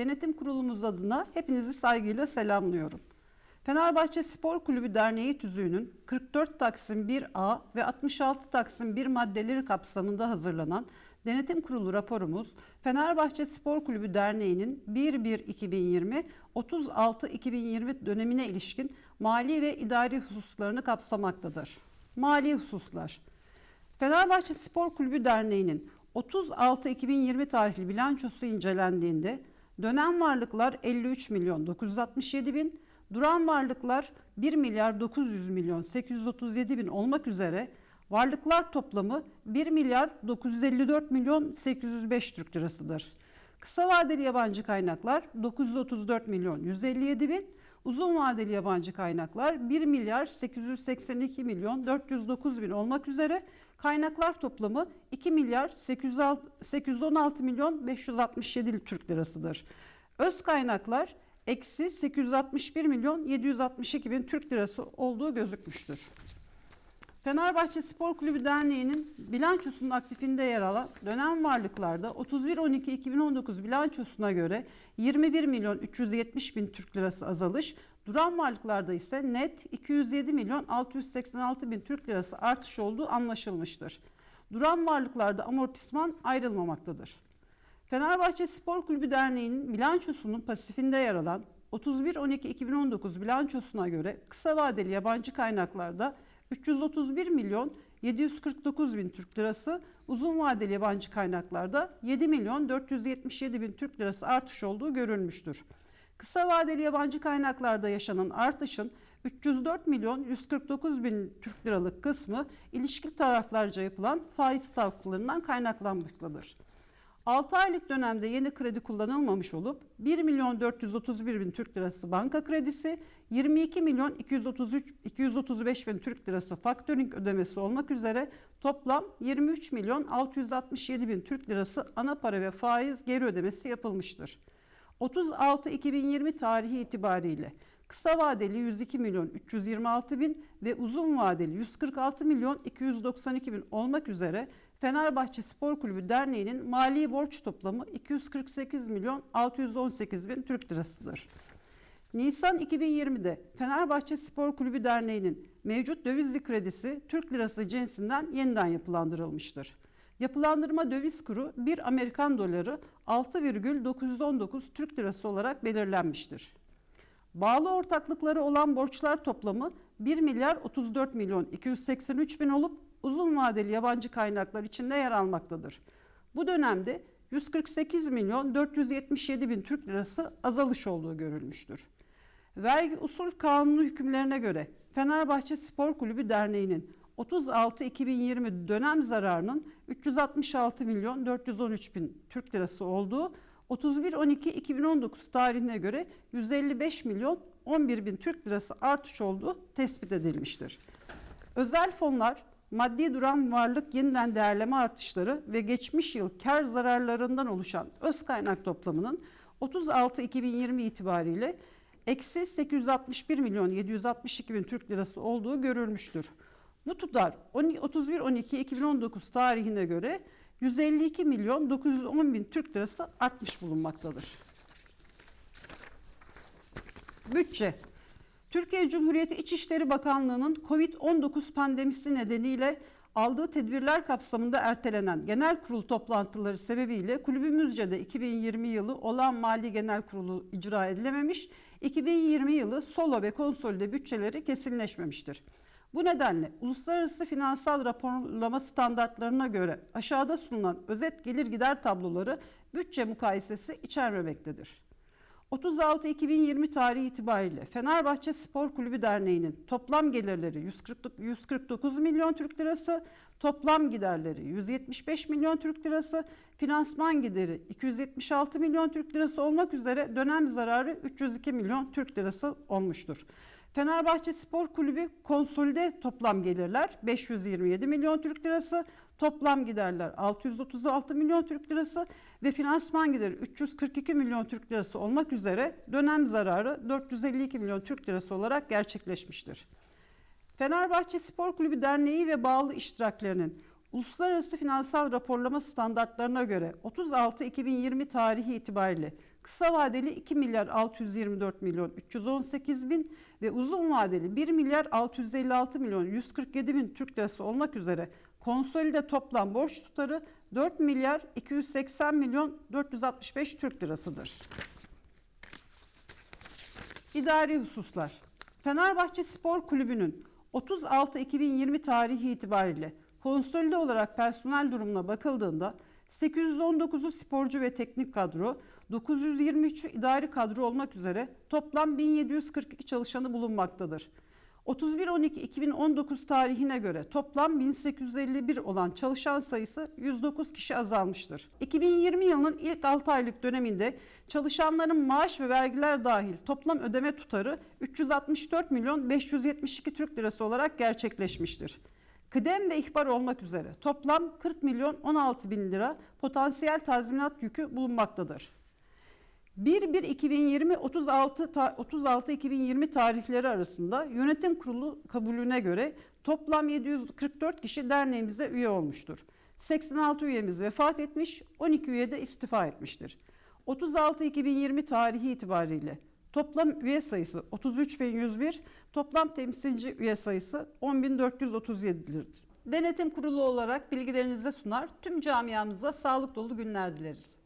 Denetim Kurulumuz adına hepinizi saygıyla selamlıyorum. Fenerbahçe Spor Kulübü Derneği tüzüğünün 44 Taksim 1A ve 66 Taksim 1 maddeleri kapsamında hazırlanan Denetim Kurulu raporumuz Fenerbahçe Spor Kulübü Derneği'nin 1-1-2020 36-2020 dönemine ilişkin mali ve idari hususlarını kapsamaktadır. Mali hususlar Fenerbahçe Spor Kulübü Derneği'nin 30-6-2020 tarihli bilançosu incelendiğinde dönem varlıklar 53 milyon 967 bin, duran varlıklar 1 milyar 900 milyon 837 bin olmak üzere varlıklar toplamı 1 milyar 954 milyon 805 Türk lirasıdır. Kısa vadeli yabancı kaynaklar 934 milyon 157 bin, uzun vadeli yabancı kaynaklar 1 milyar 882 milyon 409 bin olmak üzere kaynaklar toplamı 2 milyar 806 816 milyon 567 Türk lirasıdır. Öz kaynaklar eksi 861 milyon 762 bin Türk lirası olduğu gözükmüştür. Fenerbahçe Spor Kulübü Derneği'nin bilançosunun aktifinde yer alan dönem varlıklarda 31-12-2019 bilançosuna göre 21 milyon 370 bin Türk lirası azalış, duran varlıklarda ise net 207 milyon 686 bin Türk lirası artış olduğu anlaşılmıştır. Duran varlıklarda amortisman ayrılmamaktadır. Fenerbahçe Spor Kulübü Derneği'nin bilançosunun pasifinde yer alan 31-12-2019 bilançosuna göre kısa vadeli yabancı kaynaklarda 331 milyon 749 bin Türk lirası, uzun vadeli yabancı kaynaklarda 7 milyon 477 bin Türk lirası artış olduğu görülmüştür. Kısa vadeli yabancı kaynaklarda yaşanan artışın 304 milyon 149 bin Türk liralık kısmı ilişkili taraflarca yapılan faiz tahakkuklarından kaynaklanmaktadır. 6 aylık dönemde yeni kredi kullanılmamış olup 1 milyon 431 bin Türk lirası banka kredisi, 22 milyon 233 235 bin Türk lirası faktöring ödemesi olmak üzere toplam 23 milyon 667 bin Türk lirası ana para ve faiz geri ödemesi yapılmıştır. 36-2020 tarihi itibariyle kısa vadeli 102 milyon 326 bin ve uzun vadeli 146 milyon 292 bin olmak üzere Fenerbahçe Spor Kulübü Derneği'nin mali borç toplamı 248 milyon 618 bin Türk lirasıdır. Nisan 2020'de Fenerbahçe Spor Kulübü Derneği'nin mevcut dövizli kredisi Türk lirası cinsinden yeniden yapılandırılmıştır. Yapılandırma döviz kuru 1 Amerikan doları 6,919 Türk lirası olarak belirlenmiştir. Bağlı ortaklıkları olan borçlar toplamı 1 milyar 34 milyon 283 bin olup uzun vadeli yabancı kaynaklar içinde yer almaktadır. Bu dönemde 148 milyon 477 bin Türk lirası azalış olduğu görülmüştür. Vergi usul kanunu hükümlerine göre Fenerbahçe Spor Kulübü Derneği'nin 36-2020 dönem zararının 366 milyon 413 bin Türk lirası olduğu 31-12-2019 tarihine göre 155 milyon 11 bin Türk lirası artış olduğu tespit edilmiştir. Özel fonlar, maddi duran varlık yeniden değerleme artışları ve geçmiş yıl kar zararlarından oluşan öz kaynak toplamının 36-2020 itibariyle eksi 861 milyon 762 bin Türk lirası olduğu görülmüştür. Bu tutar 31-12-2019 tarihine göre 152 milyon 910 bin Türk lirası artmış bulunmaktadır. Bütçe Türkiye Cumhuriyeti İçişleri Bakanlığı'nın Covid-19 pandemisi nedeniyle aldığı tedbirler kapsamında ertelenen genel kurul toplantıları sebebiyle kulübümüzce de 2020 yılı olan mali genel kurulu icra edilememiş, 2020 yılı solo ve konsolide bütçeleri kesinleşmemiştir. Bu nedenle uluslararası finansal raporlama standartlarına göre aşağıda sunulan özet gelir gider tabloları bütçe mukayesesi içermemektedir. 36-2020 tarihi itibariyle Fenerbahçe Spor Kulübü Derneği'nin toplam gelirleri 140, 149 milyon Türk lirası, toplam giderleri 175 milyon Türk lirası, finansman gideri 276 milyon Türk lirası olmak üzere dönem zararı 302 milyon Türk lirası olmuştur. Fenerbahçe Spor Kulübü konsolide toplam gelirler. 527 milyon Türk lirası, toplam giderler 636 milyon Türk lirası. Ve finansman gideri 342 milyon Türk lirası olmak üzere dönem zararı 452 milyon Türk lirası olarak gerçekleşmiştir. Fenerbahçe Spor Kulübü Derneği ve bağlı iştiraklerinin uluslararası finansal raporlama standartlarına göre 36-2020 tarihi itibariyle kısa vadeli 2 milyar 624 milyon 318 bin ve uzun vadeli 1 milyar 656 milyon 147 bin Türk lirası olmak üzere konsolide toplam borç tutarı 4 milyar 280 milyon 465 Türk lirasıdır. İdari hususlar. Fenerbahçe Spor Kulübü'nün 36-2020 tarihi itibariyle konsolide olarak personel durumuna bakıldığında 819'u sporcu ve teknik kadro, 923'ü idari kadro olmak üzere toplam 1742 çalışanı bulunmaktadır. 31-12-2019 tarihine göre toplam 1851 olan çalışan sayısı 109 kişi azalmıştır. 2020 yılının ilk 6 aylık döneminde çalışanların maaş ve vergiler dahil toplam ödeme tutarı 364 milyon 572 Türk lirası olarak gerçekleşmiştir. Kıdem ve ihbar olmak üzere toplam 40 milyon 16 bin lira potansiyel tazminat yükü bulunmaktadır. 1-1-2020 36 ta- 36-2020 tarihleri arasında yönetim kurulu kabulüne göre toplam 744 kişi derneğimize üye olmuştur. 86 üyemiz vefat etmiş, 12 üye de istifa etmiştir. 36-2020 tarihi itibariyle toplam üye sayısı 33.101, toplam temsilci üye sayısı 10.437'dir. Denetim kurulu olarak bilgilerinize sunar, tüm camiamıza sağlık dolu günler dileriz.